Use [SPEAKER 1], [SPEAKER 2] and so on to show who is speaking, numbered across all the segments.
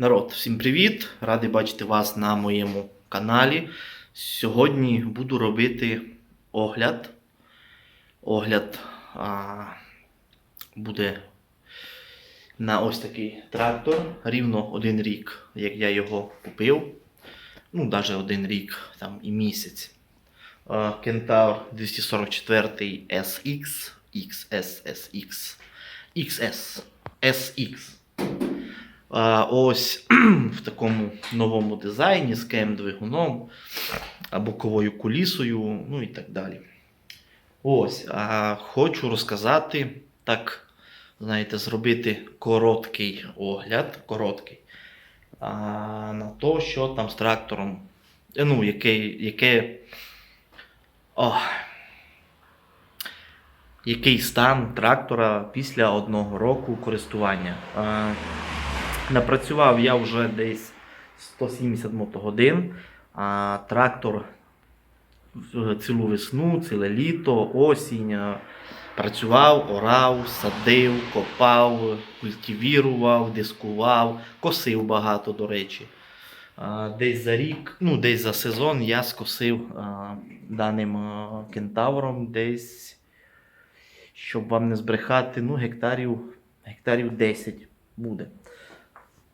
[SPEAKER 1] Народ, всім привіт! Радий бачити вас на моєму каналі. Сьогодні буду робити огляд. Огляд а, буде на ось такий трактор. Рівно один рік, як я його купив. Ну, навіть один рік там, і місяць. Кентавр 244 SX, XSSX, XS, SX. А, ось в такому новому дизайні з КМ-двигуном, боковою кулісою, ну і так далі. Ось, а хочу розказати, так, знаєте, зробити короткий огляд, короткий, а, на то, що там з трактором, е, ну, яке, яке, о, який стан трактора після одного року користування. А, Напрацював я вже десь 170 мотогодин, а трактор цілу весну, ціле літо, осінь. Працював, орав, садив, копав, культивірував, дискував, косив багато, до речі. Десь за рік, ну десь за сезон я скосив даним кентавром десь, щоб вам не збрехати, ну, гектарів, гектарів 10 буде.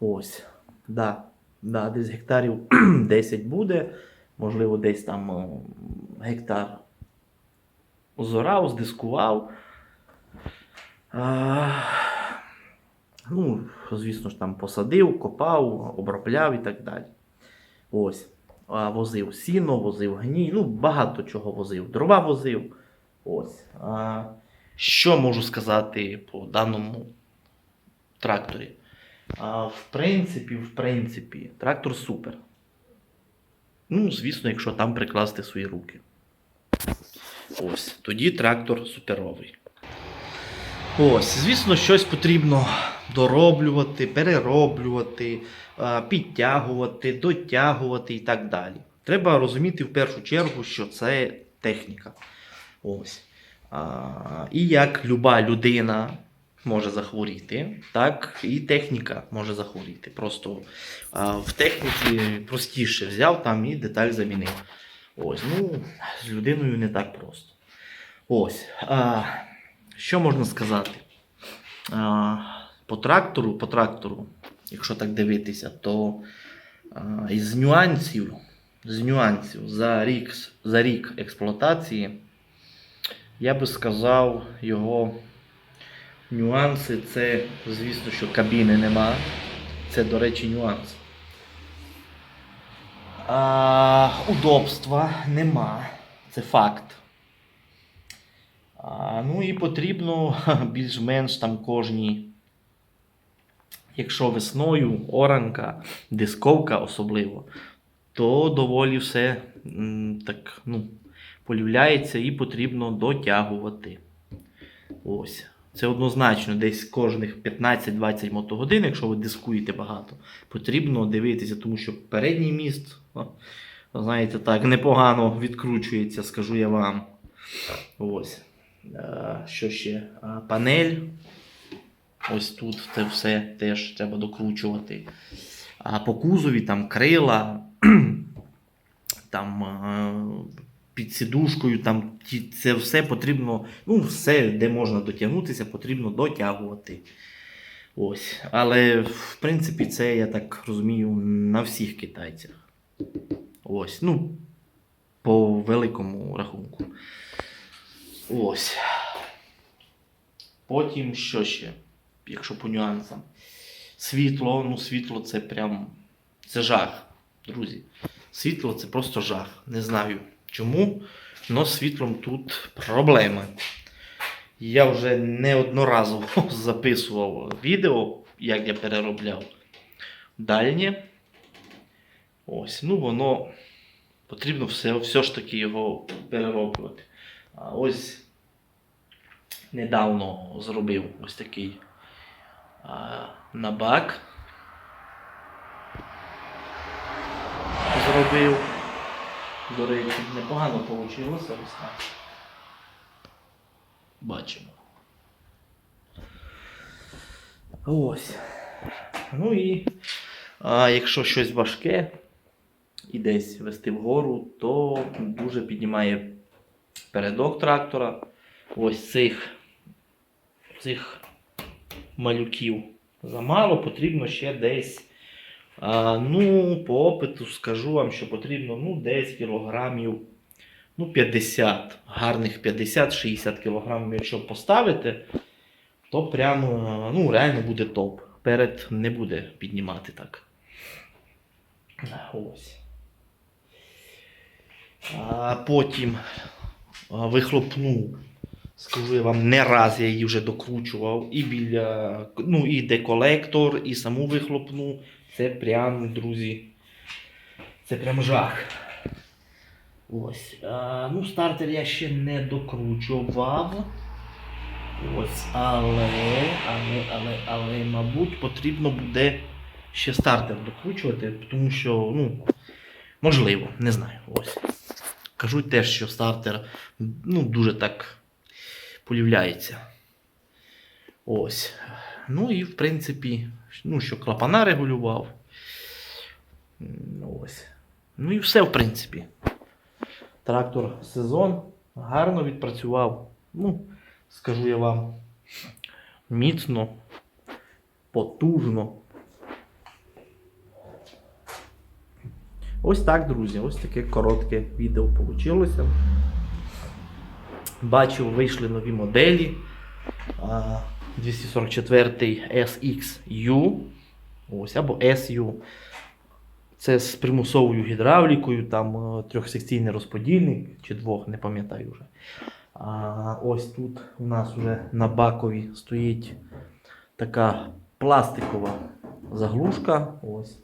[SPEAKER 1] Ось. Да, да, десь гектарів 10 буде. Можливо, десь там гектар зорав, здискував. А, ну, звісно ж, там посадив, копав, обробляв і так далі. Ось. А, возив сіно, возив гній, ну, багато чого возив. Дрова возив. Ось. А, що можу сказати по даному тракторі? А, в принципі, в принципі, трактор супер. Ну, звісно, якщо там прикласти свої руки. Ось, тоді трактор суперовий. Ось, звісно, щось потрібно дороблювати, перероблювати, підтягувати, дотягувати і так далі. Треба розуміти в першу чергу, що це техніка. Ось. І як люба людина може захворіти, так і техніка може захворіти. Просто а, в техніці простіше взяв там і деталь замінив. Ось, ну, з людиною не так просто. Ось. А, що можна сказати? А, по трактору, по трактору, якщо так дивитися, то а, із нюансів, з нюансів за рік, за рік експлуатації, я би сказав, його нюанси це, звісно, що кабіни нема. Це, до речі, нюанс. А, удобства нема. Це факт. А, ну і потрібно більш-менш там кожній. Якщо весною, оранка, дисковка особливо, то доволі все так, ну, полюбляється і потрібно дотягувати. Ось. Це однозначно десь кожних 15-20 мотогодин, якщо ви дискуєте багато, потрібно дивитися, тому що передній міст, знаєте, так, непогано відкручується, скажу я вам. Ось. Е, Що ще? Панель. Ось тут це все теж треба докручувати. А по кузові там крила, там е, під сідушкою, там це все потрібно, ну, все, де можна дотягнутися, потрібно дотягувати. Ось. Але, в принципі, це, я так розумію, на всіх китайцях. Ось. Ну, по великому рахунку. Ось. Потім що ще? Якщо по нюансам. Світло, ну світло це прям. Це жах, друзі. Світло це просто жах. Не знаю чому, але з світлом тут проблеми. Я вже неодноразово записував відео, як я переробляв дальнє. Ось, ну воно потрібно все, все ж таки його перероблювати. А ось недавно зробив ось такий а, набак. Зробив. До речі, непогано вийшло ось. Бачимо. Ось. Ну і А якщо щось важке і десь вести вгору, то дуже піднімає передок трактора. Ось цих, цих малюків замало, потрібно ще десь. А, ну, по опиту скажу вам, що потрібно ну, десь кілограмів ну, 50, гарних 50-60 кілограмів, якщо поставити, то прямо ну, реально буде топ. Перед не буде піднімати так. Ось. А потім вихлопну. Скажу я вам, не раз я її вже докручував. І біля, ну, і деколектор, і саму вихлопну. Це прям, друзі. Це прям жах. Ось. А, ну, стартер я ще не докручував. Ось, але, але, але, але, мабуть, потрібно буде ще стартер докручувати, тому що, ну, можливо, не знаю. Ось. Кажуть теж, що стартер ну, дуже так полювляється. Ось. Ну і в принципі, ну, що клапана регулював. М, Ось. Ну і все, в принципі. Трактор сезон гарно відпрацював. Ну, скажу я вам, міцно, потужно. Ось так, друзі, ось таке коротке відео вийшло. Бачив, вийшли нові моделі. А, 244 SXU. Ось, або SU. Це з примусовою гідравлікою, там е, трьохсекційний розподільник чи двох, не пам'ятаю вже. А, ось тут у нас вже на бакові стоїть така пластикова заглушка. Ось.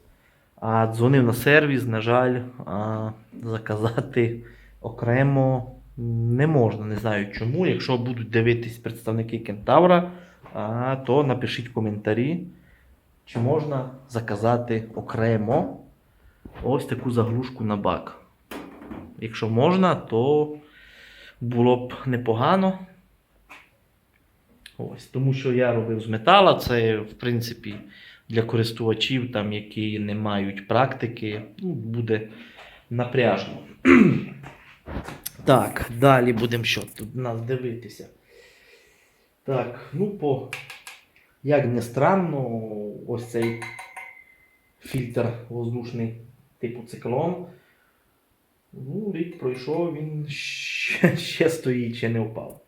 [SPEAKER 1] А дзвонив на сервіс, на жаль, а, заказати окремо не можна. Не знаю чому. Якщо будуть дивитись представники Кентавра, то напишіть в коментарі, чи можна заказати окремо ось таку заглушку на бак. Якщо можна, то було б непогано. Ось, тому що я робив з метала, це, в принципі, для користувачів, там, які не мають практики, ну, буде напряжно. так, далі будемо що тут нас дивитися. Так, ну по. Як не странно, ось цей фільтр воздушний типу циклон. Ну, рік пройшов, він ще, ще стоїть, ще не впав.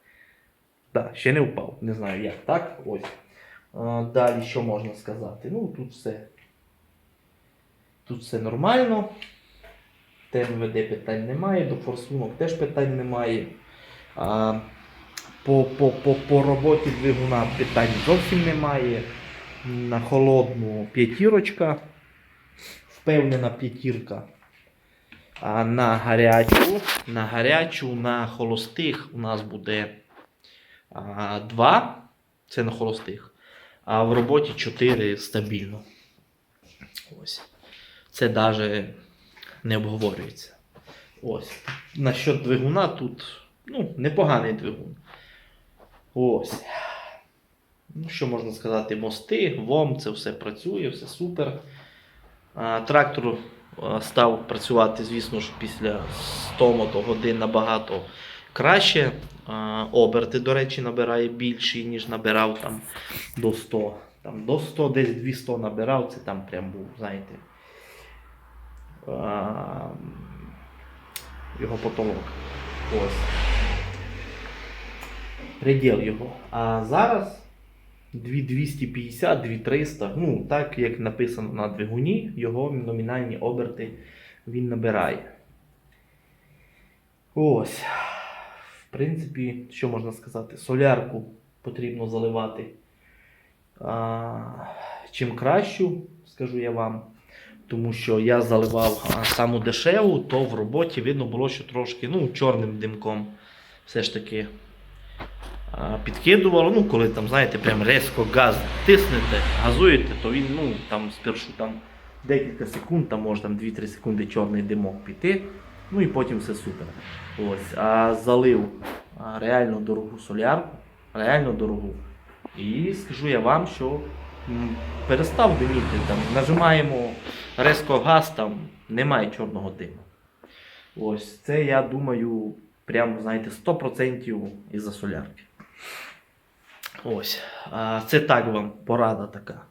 [SPEAKER 1] Так, ще не впав. Не знаю як. Так, ось. А, далі що можна сказати? Ну, тут все. Тут все нормально. ТМВД питань немає, до форсунок теж питань немає. А, по, по, по, по роботі двигуна питань зовсім немає. На холодну п'ятірочка. Впевнена п'ятірка. А на гарячу, на гарячу, на холостих у нас буде а, 2. Це на холостих. А в роботі 4 стабільно. Ось. Це навіть не обговорюється. Ось. Насчет двигуна тут ну, непоганий двигун. Ось. Ну, що можна сказати? Мости, ВОМ, це все працює, все супер. Трактор став працювати, звісно ж, після 100 мотогодин набагато краще. Оберти, до речі, набирає більші, ніж набирав там до 100. Там до 100, десь 200 набирав, це там прям був, знаєте. Його потолок. Ось. Приділ його. А зараз 2250, 2300, ну, так як написано на двигуні, його номінальні оберти він набирає. Ось. В принципі, що можна сказати? Солярку потрібно заливати. А, чим кращу, скажу я вам. Тому що я заливав саму дешеву, то в роботі видно було, що трошки ну, чорним димком все ж таки підкидувало. Ну, коли там, знаєте, прям резко газ тиснете, газуєте, то він ну, там спершу там декілька секунд, там може там 2-3 секунди чорний димок піти. Ну і потім все супер. Ось. А залив реально дорогу солярку, реально дорогу. І скажу я вам, що перестав диміти, там, нажимаємо резко газ, там немає чорного диму. Ось це я думаю, прямо, знаєте, 100% із-за солярки. Ось. Це так вам порада така.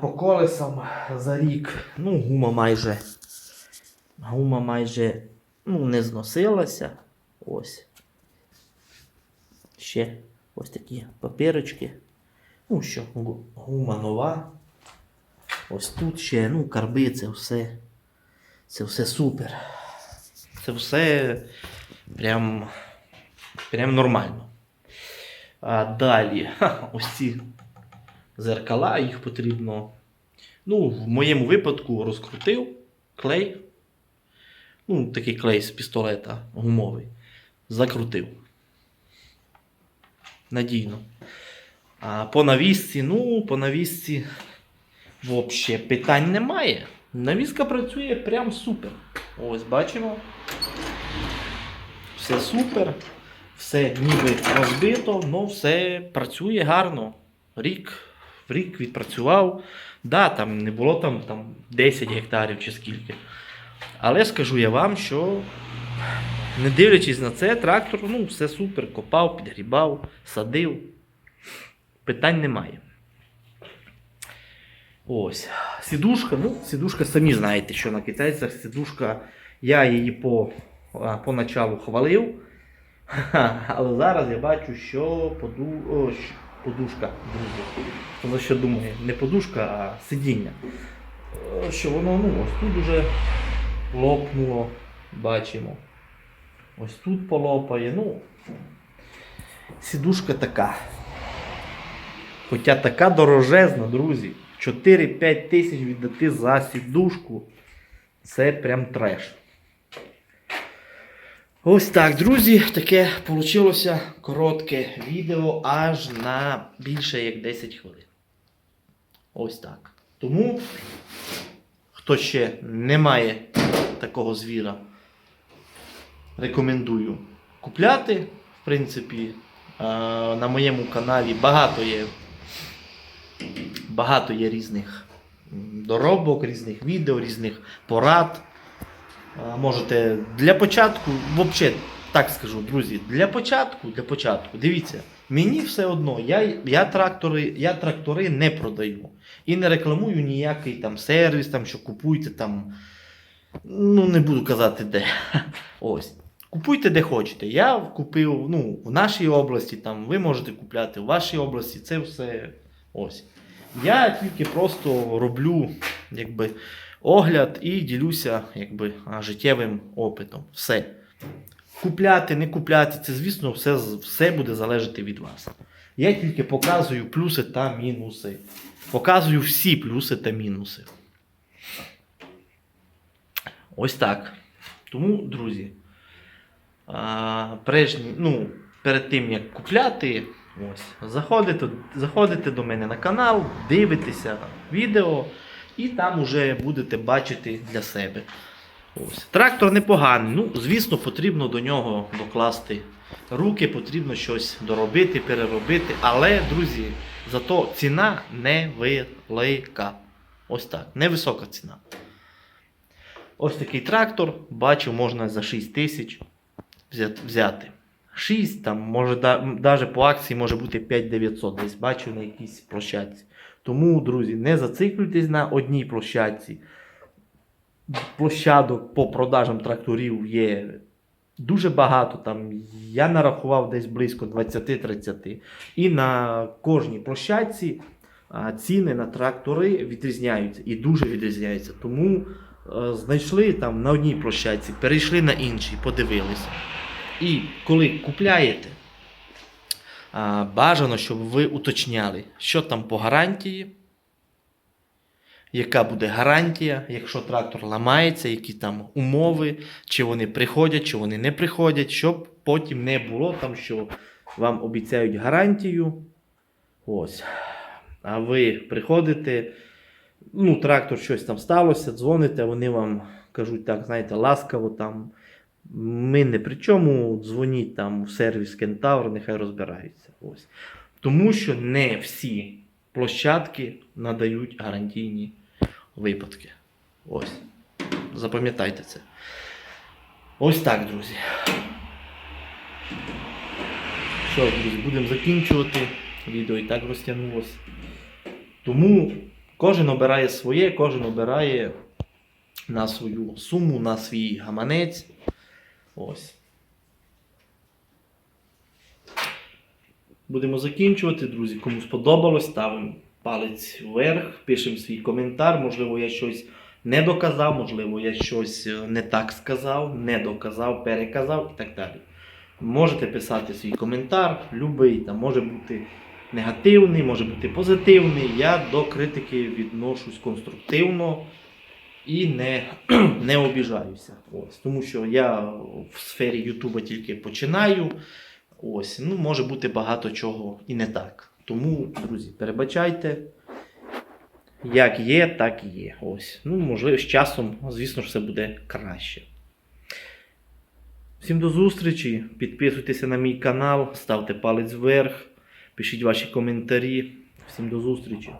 [SPEAKER 1] По колесам за рік, ну, гума майже. Гума майже ну, не зносилася. Ось. Ще ось такі папірочки. Ну що, гума нова. Ось тут ще, ну, карби, це все. Це все супер. Це все прям, прям нормально. А далі, ха, ось ці зеркала, їх потрібно. Ну, в моєму випадку розкрутив клей. Ну, такий клей з пістолета гумовий. Закрутив. Надійно. А по навісці, ну, по навісці взагалі питань немає. Навіска працює прям супер. Ось бачимо. Все супер. Все ніби розбито, але все працює гарно. Рік, в рік відпрацював. Да, там не було там, там 10 гектарів чи скільки. Але скажу я вам, що не дивлячись на це, трактор ну, все супер, копав, підгрібав, садив. Питань немає. Ось. Сідушка, ну, сідушка, самі знаєте, що на китайцях сідушка, я її по, поначалу хвалив. Але зараз я бачу, що поду... О, подушка, друзі. За що думає? Не подушка, а сидіння. Е, Що воно ну, ось тут уже лопнуло, бачимо. Ось тут полопає. Ну, сідушка така. Хоча така дорожезна, друзі. 4-5 тисяч віддати за сідушку. Це прям треш. Ось так, друзі, таке вийшло коротке відео аж на більше як 10 хвилин. Ось так. Тому, хто ще не має такого звіра, рекомендую купляти. В принципі, на моєму каналі багато є, багато є різних доробок, різних відео, різних порад. Можете для початку, взагалі, так скажу, друзі, для початку, для початку, дивіться, мені все одно, я, я, трактори, я трактори не продаю. І не рекламую ніякий там сервіс, там, що купуйте там. Ну, не буду казати де. Ось. Купуйте де хочете. Я купив ну, в нашій області, там, ви можете купляти в вашій області, це все ось. Я тільки просто роблю якби, огляд і ділюся якби, життєвим опитом. Все. Купляти, не купляти, це, звісно, все, все буде залежати від вас. Я тільки показую плюси та мінуси. Показую всі плюси та мінуси. Ось так. Тому, друзі, прежні, ну, перед тим як купляти, ось, заходите, заходите до мене на канал, дивитеся відео, і там вже будете бачити для себе. Ось. Трактор непоганий. Ну, звісно, потрібно до нього докласти руки, потрібно щось доробити, переробити. Але, друзі, зато ціна невелика. Ось так, невисока ціна. Ось такий трактор, бачу, можна за 6 тисяч взяти. 6, там, може, навіть по акції може бути 5900, десь бачу на якійсь площадці. Тому, друзі, не зациклюйтесь на одній площадці. Площадок по продажам тракторів є дуже багато. Там, я нарахував десь близько 20-30. І на кожній площадці ціни на трактори відрізняються і дуже відрізняються. Тому е, знайшли там на одній площадці, перейшли на іншій, подивилися. І коли купляєте, бажано, щоб ви уточняли, що там по гарантії, яка буде гарантія, якщо трактор ламається, які там умови, чи вони приходять, чи вони не приходять, щоб потім не було там, що вам обіцяють гарантію. Ось. А ви приходите, ну, трактор щось там сталося, дзвоните, вони вам кажуть так, знаєте, ласкаво там. Ми не при чому, дзвоніть там в сервіс Кентавр, нехай розбираються. Ось. Тому що не всі площадки надають гарантійні випадки. Ось. Запам'ятайте це. Ось так, друзі. Що, друзі, будемо закінчувати. Відео і так розтягнулося. Тому кожен обирає своє, кожен обирає на свою суму, на свій гаманець. Ось. Будемо закінчувати, друзі. Кому сподобалось, ставимо палець вверх, пишемо свій коментар. Можливо, я щось не доказав, можливо, я щось е, не так сказав, не доказав, переказав і так далі. Можете писати свій коментар, любий, там може бути негативний, може бути позитивний. Я до критики відношусь конструктивно і не, не обіжаюся. Ось, тому що я в сфері Ютуба тільки починаю. Ось, ну, може бути багато чого і не так. Тому, друзі, перебачайте. Як є, так і є. Ось. Ну, можливо, з часом, звісно все буде краще. Всім до зустрічі. Підписуйтеся на мій канал, ставте палець вверх, пишіть ваші коментарі. Всім до зустрічі.